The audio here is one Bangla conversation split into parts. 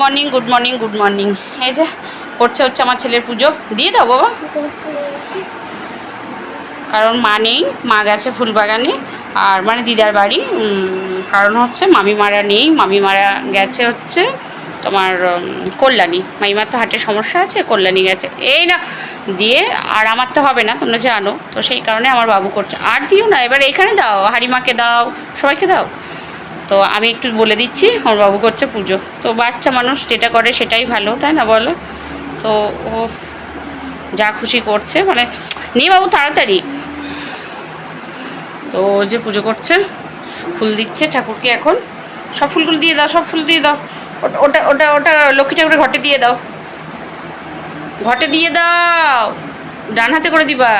Morning good morning good morning এই যে, করছে হচ্ছে আমার ছেলের পুজো। দিয়ে দাও বাবা। কারণ মা নেই, মা গেছে ফুলবাগানে। আর মানে দিদার বাড়ি কারণ হচ্ছে মামিমারা নেই, মামিমারা গেছে হচ্ছে তোমার কল্যাণী। মামিমার তো হার্টের সমস্যা আছে, কল্যাণী গেছে। এই না, দিয়ে আর আমার তো হবে না, তোমরা জানো। তো সেই কারণে আমার বাবু করছে। আর দিও না, এবার এখানে দাও হারিমাকে দাও, সবাইকে দাও। তো আমি একটু বলে দিচ্ছি আমার বাবু করছে পুজো। তো বাচ্চা মানুষ যেটা করে সেটাই ভালো, তাই না বলো? তো ও যা খুশি করছে মানে নিয়ে বাবু তাড়াতাড়ি। তো ও যে পুজো করছে, ফুল দিচ্ছে ঠাকুরকে এখন। সব ফুলগুলো দিয়ে দাও, সব ফুল দিয়ে দাও। ওটা ওটা ওটা লক্ষ্মী ঠাকুরের ঘটে দিয়ে দাও। ঘটে দিয়ে দাও। ডান হাতে করে দিবা।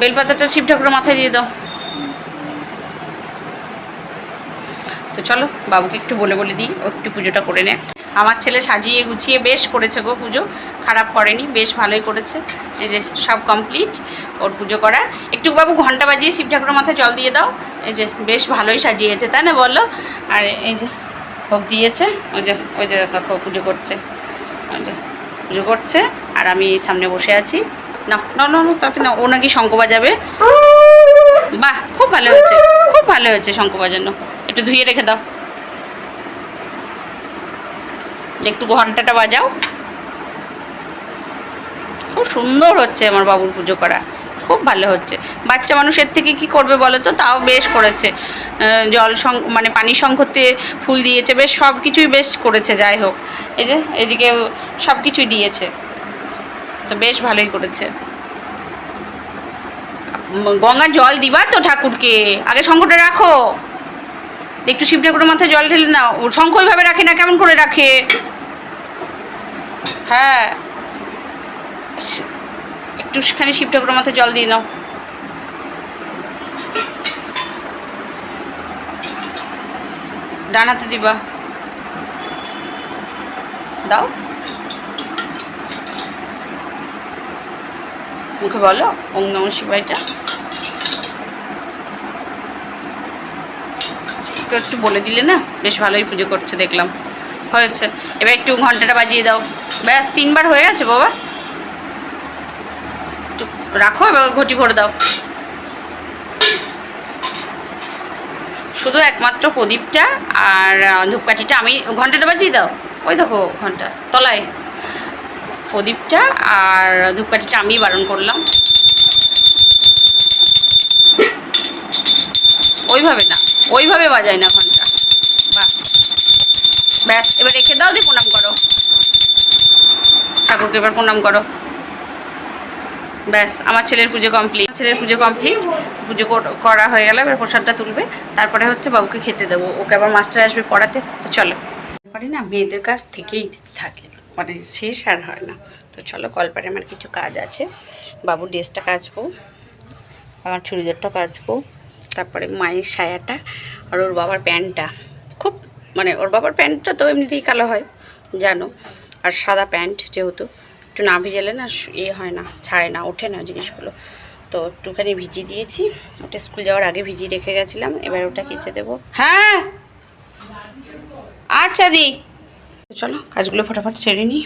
বেলপাতাটা শিব ঠাকুরের মাথায় দিয়ে দাও। তো চলো বাবুকে একটু বলে বলে দিই একটু পুজোটা করে নে আমার ছেলে সাজিয়ে গুছিয়ে বেশ করেছে গো পুজো খারাপ করেনি বেশ ভালোই করেছে। এই যে সব কমপ্লিট ওর পুজো করা। একটু বাবু ঘণ্টা বাজিয়ে শিব ঠাকুরের মাথায় জল দিয়ে দাও। এই যে বেশ ভালোই সাজিয়েছে তাই না বলো? আর এই যে ভোগ দিয়েছে ওই যে ওই যে দেখো পুজো করছে। ওই যে পুজো করছে আর আমি সামনে বসে আছি। না না না না, তাতে না ও নাকি শঙ্খ বাজাবে। বাহ খুব ভালো হয়েছে খুব ভালো হয়েছে শঙ্খ বাজানো। একটু ধুয়ে রেখে দাও। একটু ঘন্টাটা বাজাও। খুব সুন্দর হচ্ছে আমার বাবুর পুজো করা। খুব ভালো হচ্ছে। বাচ্চা মানুষের থেকে কি করবে বলো তো? তাও বেশ করেছে। জল সং মানে পানি সংকটে ফুল দিয়েছে, বেশ সব কিছুই বেশ করেছে, যাই হোক। এই যে, এদিকে সব কিছুই দিয়েছে। তো বেশ ভালোই করেছে। গঙ্গার জল দিবা তো ঠাকুরকে। আগে শঙ্করটা রাখো। একটু শিব ঠাকুরের মাথায় জল ঢেলে নাও। শঙ্খ ওইভাবে রাখে না, কেমন করে রাখে? হ্যাঁ। স- একটুখানি শিব ঠাকুরের মাথায় জল দিয়ে নাও। ডান হাতে দিবা। দাও। মুখে বলো, ওম নম শিবাইটা একটু একটু বলে দিলে না? বেশ ভালোই পুজো করছে, দেখলাম। হয়েছে। এবার একটু ঘন্টাটা বাজিয়ে দাও। ব্যাস, তিনবার হয়ে গেছে বাবা। একটু রাখো, এবার ঘটি ভরে দাও। শুধু একমাত্র প্রদীপটা আর ধূপকাঠিটা আমি, ঘন্টাটা বাজিয়ে দাও। ওই দেখো ঘণ্টা, তলায়। প্রদীপটা আর ধূপকাঠিটা আমি বারণ করলাম। ওইভাবে না, ওইভাবে বাজায় না ঘণ্টা। ব্যাস, এবার রেখে দাও দিয়ে প্রণাম করো। ঠাকুরকে এবার প্রণাম করো। ব্যাস, আমার ছেলের পুজো কমপ্লিট ছেলের পুজো কমপ্লিট পুজো কর- করা হয়ে গেলে, এবার প্রসাদটা তুলবে। তারপরে হচ্ছে বাবুকে খেতে দেবো। ওকে আবার মাস্টার আসবে পড়াতে, তো চলো। পারি না, মেয়েদের কাছ থেকেই থাকে। মানে শেষ আর হয় না। তো চলো কলপারে আমার কিছু কাজ আছে। বাবুর ড্রেসটা কাচবো। আমার চুড়িদারটা কাচবো। তারপরে মায়ের সায়াটা আর ওর বাবার প্যান্টটা। খুব মানে ওর বাবার প্যান্টটা তো এমনিতেই কালো হয়, জানো। আর সাদা প্যান্ট যেহেতু, একটু না ভিজালে না ইয়ে হয় না, ছাড়ে না, ওঠে না জিনিসগুলো। তো একটুখানি ভিজিয়ে দিয়েছি, ওটা স্কুল যাওয়ার আগে ভিজিয়ে রেখে গেছিলাম, এবার ওটা কেচে দেবো। হ্যাঁ! আচ্ছা দি। চলো, কাজগুলো ফটাফট সেরে নিই।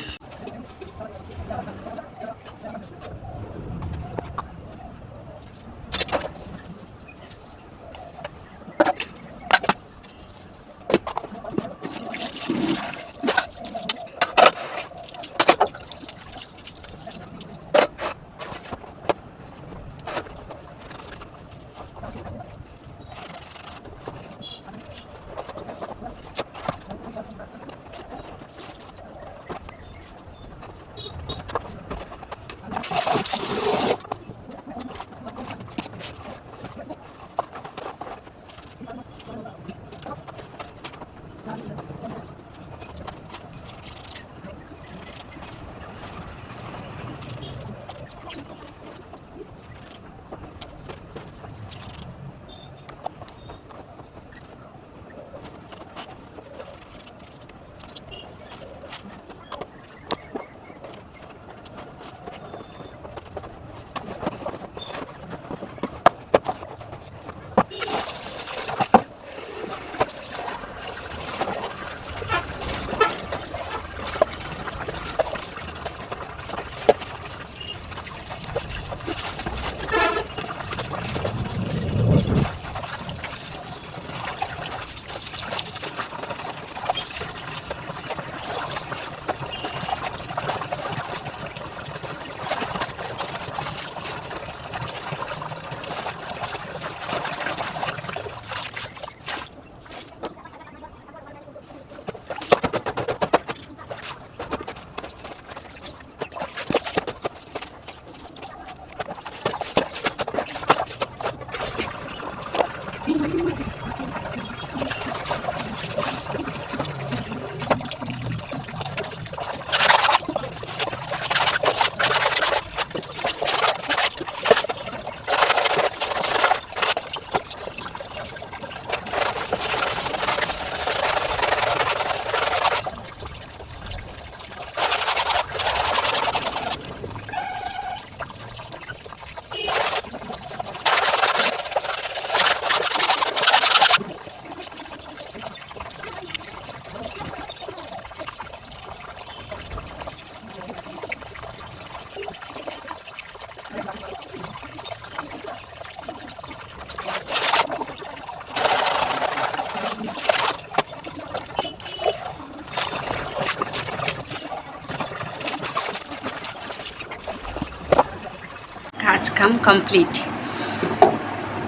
কাম কমপ্লিট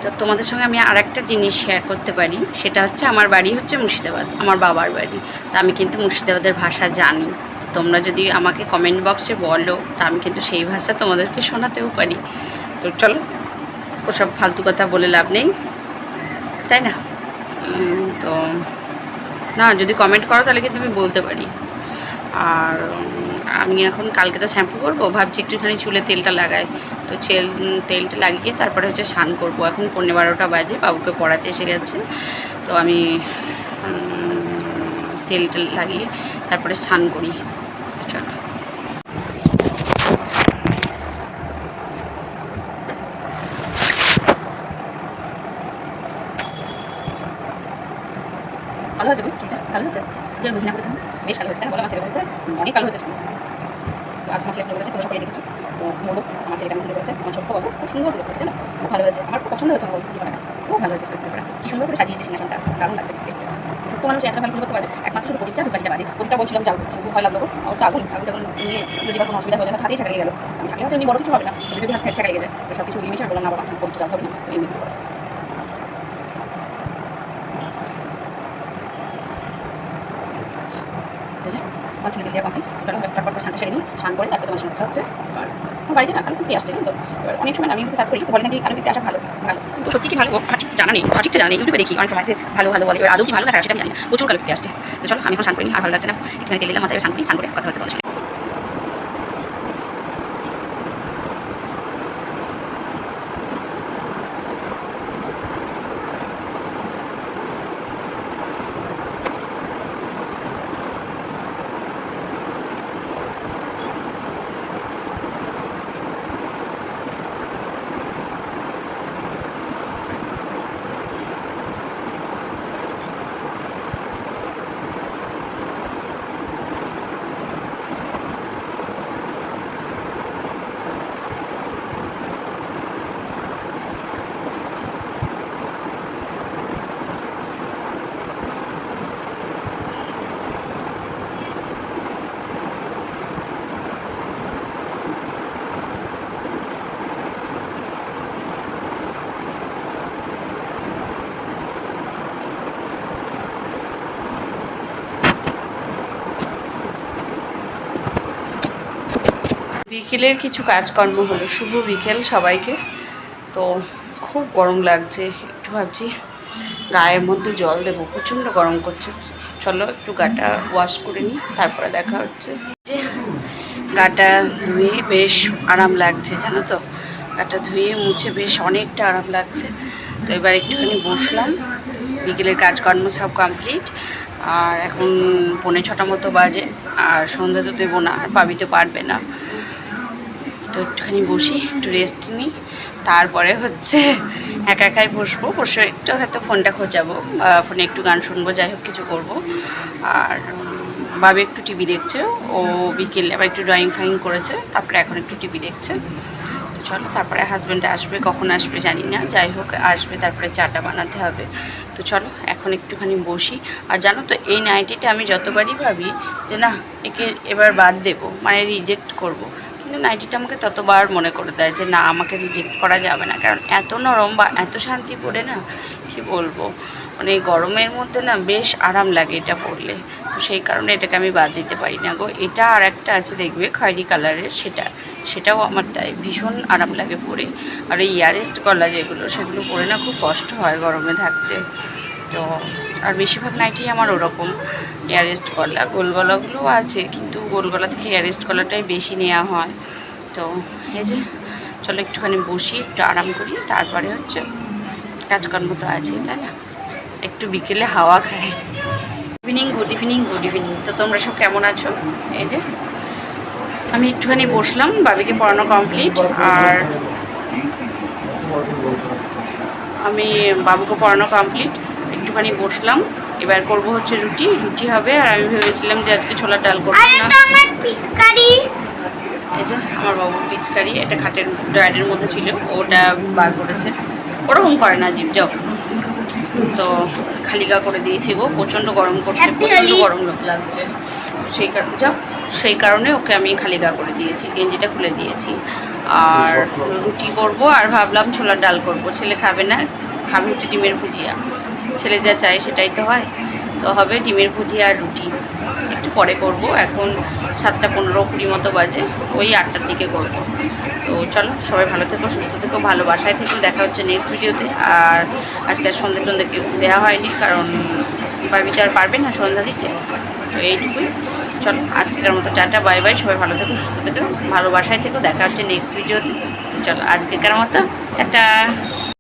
তো তোমাদের সঙ্গে আমি আর একটা জিনিস শেয়ার করতে পারি। সেটা হচ্ছে আমার বাড়ি হচ্ছে মুর্শিদাবাদ, আমার বাবার বাড়ি। তা আমি কিন্তু মুর্শিদাবাদের ভাষা জানি। তোমরা যদি আমাকে কমেন্ট বক্সে বলো, তা আমি কিন্তু সেই ভাষা তোমাদেরকে শোনাতেও পারি। তো চলো, ওসব ফালতু কথা বলে লাভ নেই। তাই না? তো না, যদি কমেন্ট করো তাহলে কিন্তু আমি বলতে পারি। আর আমি এখন কালকে তো শ্যাম্পু করব, ভাবছি একটুখানি চুলে তেলটা লাগাই। তো চেল তেলটা লাগিয়ে তারপরে হচ্ছে স্নান করব। এখন পনেরো বারোটা বাজে, বাবুকে পড়াতে এসে গেছে। তো আমি তেলটা লাগিয়ে তারপরে স্নান করি তো চলো ভালো হয়েছে গো চুলটা ভালো হয়েছে যে রুহিনা করেছেন বেশ ভালো হয়েছে কেন বলো আমার ছেলে করেছে অনেক ভালো হয়েছে চুল। তো আজ আমার ছেলে করেছে তোমরা সকলে তো বলো আমার ছেলে কেমন করেছে, আমার ছোট্ট বাবু খুব সুন্দর করে করেছে, জানো? খুব ভালো হয়েছে। আমার খুব পছন্দ হয়েছে আমার জীবনটা খুব ভালো হয়েছে কি সুন্দর করে সাজিয়েছে সিংহাসনটা। দারুণ লাগছে দেখতে। ছোট্ট মানুষ এতটা ভালো করতে পারে একমাত্র শুধু প্রদীপটা দুপাশটা বাদে। প্রদীপটা বলছিলাম, যাও। খুব ভয় লাগল। ওর তো আগুন। আগুনটা নিয়ে যদি কোনো অসুবিধা হয়ে যায় হাতেই ছাকা গেল। আমি থাকলে হয়তো এমনি বড় কিছু হবে না। যদি হাত ছাকা যায় তো সব কিছু মিশে বললাম, না বাবা প্রদীপটা হবে না। তো এমনি আমার চুলি দিয়ে কমপ্লিট চলো স্টার্ট করব শান্তি সেরে নিই, স্নান করে তারপরে তোমার সঙ্গে হচ্ছে। আর বাড়িতে না কুপি আসছে তো অনেক সময় আমি ইউটিউবে সার্চ করি, বলে নাকি কুপি আসা ভালো ভালো। কিন্তু সত্যি কি ভালো? আমার ঠিক জানা নেই সঠিকটা জানা ইউটিউবে দেখি, অনেক সময় ভালো ভালো বলে, এবার আদৌ কি ভালো দেখা সেটা আমি জানি প্রচুর কালো আসছে। তো চলো, আমি এখন স্নান করিনি, আর ভালো লাগছে না। একটুখানি তেল মাথায় স্নান করি, স্নান করে কথা হচ্ছে বিকেলের কিছু কাজকর্ম হলো। শুভ বিকেল সবাইকে। তো খুব গরম লাগছে। একটু ভাবছি গায়ের মধ্যে জল দেবো। প্রচণ্ড গরম করছে। চলো একটু গাটা ওয়াশ করে নিই, তারপরে দেখা হচ্ছে। যে গাটা ধুয়ে বেশ আরাম লাগছে, জানো তো? গাটা ধুয়ে মুছে বেশ অনেকটা আরাম লাগছে। তো এবার একটুখানি বসলাম। বিকেলের কাজকর্ম সব কমপ্লিট আর এখন পৌনে ছটা মতো বাজে। আর সন্ধ্যা তো দেবো না, আর পাবি তো পারবে না। তো একটুখানি বসি, একটু রেস্ট নিই। তারপরে হচ্ছে একা একাই বসবো, বসে একটু হয়তো ফোনটা খোঁজাবো ফোনে একটু গান শুনব, যাই হোক কিছু করব। আর বাবা একটু টিভি দেখছে, ও বিকেলে আবার একটু ড্রয়িং ফাইং করেছে, তারপরে এখন একটু টিভি দেখছে। তো চলো, তারপরে হাজব্যান্ড আসবে, কখন আসবে জানি না, যাই হোক আসবে, তারপরে চাটা বানাতে হবে। তো চলো, এখন একটুখানি বসি। আর জানো তো, এই নাইটিটা আমি যতবারই ভাবি যে না, একে এবার বাদ দেবো মানে রিজেক্ট করব। কিন্তু নাইটিটা আমাকে ততবার মনে করে দেয় যে না, আমাকে রিজেক্ট করা যাবে না। কারণ এত নরম বা এত শান্তি পড়ে না, কি বলব? মানে গরমের মধ্যে না বেশ আরাম লাগে এটা পরলে। তো সেই কারণে এটাকে আমি বাদ দিতে পারি না গো। এটা আর একটা আছে, দেখবে, খয়েরি কালারের সেটা। সেটাও আমার তাই ভীষণ আরাম লাগে পরে। আর এই ইয়ারেস্ট গলা যেগুলো, সেগুলো পরে না খুব কষ্ট হয় গরমে থাকতে। তো, আর বেশিরভাগ নাইটি আমার ওরকম এয়ারেস্ট গলা গোল গলাগুলোও আছে, কিন্তু গোল গলা থেকে এয়ারেস্ট গলাটাই বেশি নেওয়া হয়। তো, এই যে, চলো একটুখানি বসি, একটু আরাম করি, তারপরে হচ্ছে কাজকর্ম তো আছে, তাই না? একটু বিকেলে হাওয়া খাই। Evening good evening good evening তো তোমরা সব কেমন আছো? এই যে, আমি একটুখানি বসলাম, বাবিকে পড়ানো কমপ্লিট আর আমি বাবুকে পড়ানো কমপ্লিট একটুখানি বসলাম। এবার করব হচ্ছে রুটি। রুটি হবে আর আমি ভেবেছিলাম যে আজকে ছোলার ডাল করব না। আমার এই যে আমার বাবুর পিচকারি। এটা খাটের ড্রয়ারের মধ্যে ছিল। ওটা বার করেছে। ওরকম করে না জিপ যাও। তো খালিগা করে দিয়েছি গো। প্রচণ্ড গরম করছে প্রচণ্ড. গরম লাগছে। সেই কারণে যাও। সেই কারণে ওকে আমি খালিগা করে দিয়েছি গেঞ্জিটা খুলে দিয়েছি। আর রুটি করব আর ভাবলাম ছোলার ডাল করব। ছেলে খাবে না খাবে হচ্ছে ডিমের ভুজিয়া। ছেলে যা চায় সেটাই তো হয়। তো হবে ডিমের ভুজি আর রুটি। একটু পরে করব, এখন সাতটা পনেরো কুড়ি মতো বাজে, ওই আটটার দিকে করব। তো চলো, সবাই ভালো থেকো, সুস্থ থেকো ভালো বাসায় থেকো, দেখা হচ্ছে নেক্সট ভিডিওতে আর আজকে আর সন্ধ্যে কেউ দেওয়া হয়নি, কারণ বাবিটা আর পারবে না সন্ধ্যা দিতে। তো এইটুকুই। চলো, আজকের মতো টাটা বাই বাই সবাই ভালো থেকো, সুস্থ থেকো ভালো বাসায় থেকো, দেখা হচ্ছে নেক্সট ভিডিওতে চলো আজকের মতো, টাটা।